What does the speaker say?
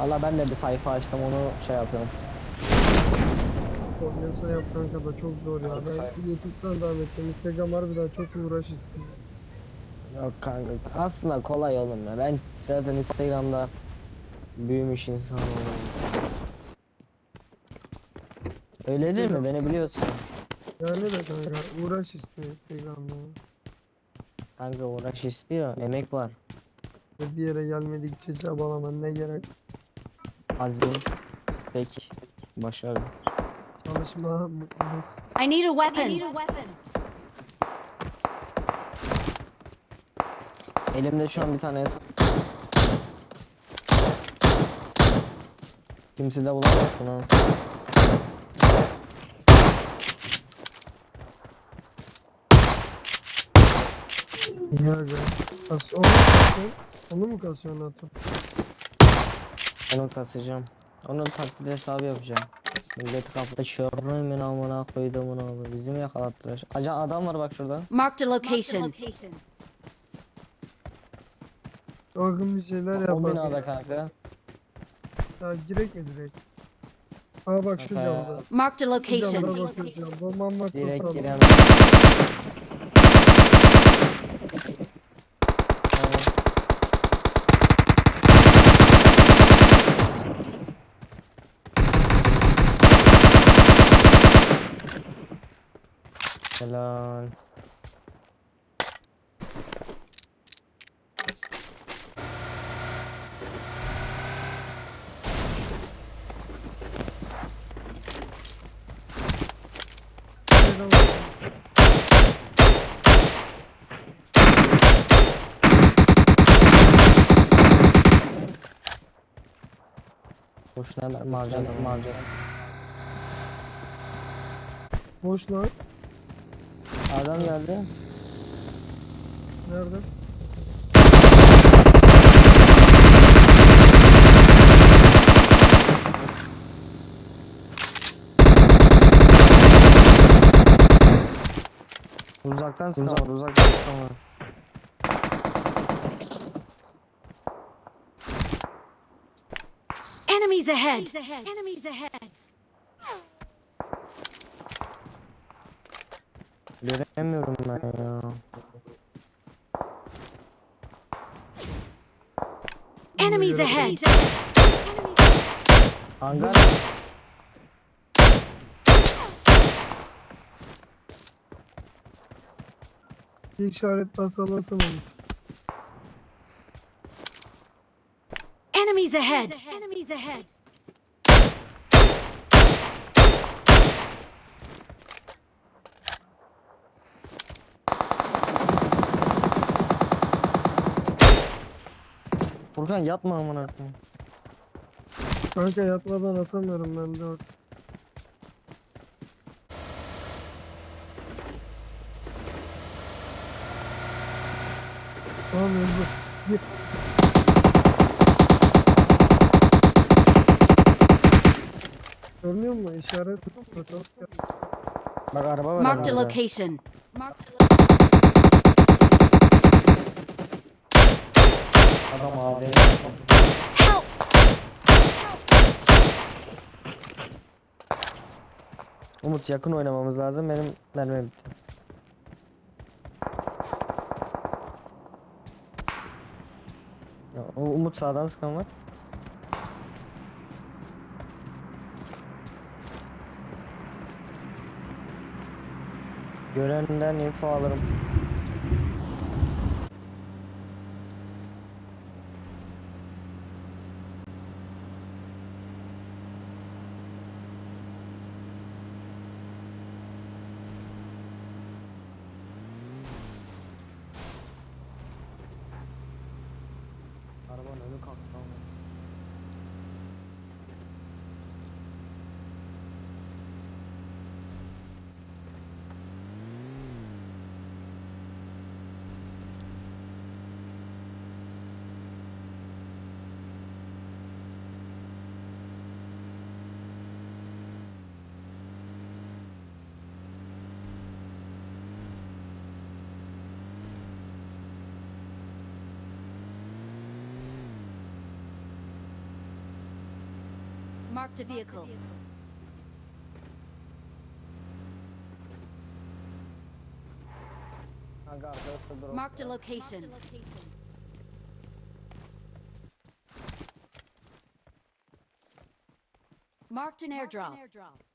Valla ben de bir sayfa açtım onu şey yapıyorum. Koordinasyon yaptan kadar çok zor ya. Ben YouTube'dan devam edeceğim. Instagram harbiden çok uğraş istiyor. Yok kanka aslında kolay oğlum ya. Ben zaten Instagram'da büyümüş insan oldum. Öyle değil mi? Beni biliyorsun. Yani de kanka uğraş istiyor Instagram'da. Kanka uğraş istiyor. Emek var. Bir yere gelmedikçe çabalaman ne gerek? Azim, istek, başarı. Çalışma, mutluluk. I need a weapon. Elimde şu an bir tane hesap. Kimse de bulamazsın ha. Ya aga. Kas, onu mu kasıyorsun? Onu mu kasıyorsun atıp? Onu kasacağım. Onun taklit hesabı yapacağım. Millet kapıda şörrümün amına koydum bunu. Bizi mi yakalattılar? Acan adam var bak şurada. Marked a location. Orgun bir şeyler O yapar. binada kanka. Ya girek mi direkt? Aa bak şu Kanka ya. camda. Marked a Şu location. Bomban var Direkt kurtaralım. Helal. Boşuna hemen marcan marcan. Boş lan. Adam geldi. Nerede? Uzaktan sıkan var, uzaktan sıkan var. Enemies ahead. Enemies ahead. Göremiyorum ben ya. Enemies ahead. Hangar Bir işaret basalasana. Enemies ahead. Enemies ahead. Furkan yatma amına koyayım. Kanka yatmadan atamıyorum ben de. Tamam öldü. Gir. Görmüyor musun? İşaret fotoğraf Bak araba var Marked a arabada. location. Adam. Help! Umut yakın oynamamız lazım. Benim mermim bitti. Umut sağdan sıkan var. Görenden info alırım. 我能够靠得到吗？Marked a vehicle. Kanka arkadaşlar drop. Marked a location. Marked an airdrop.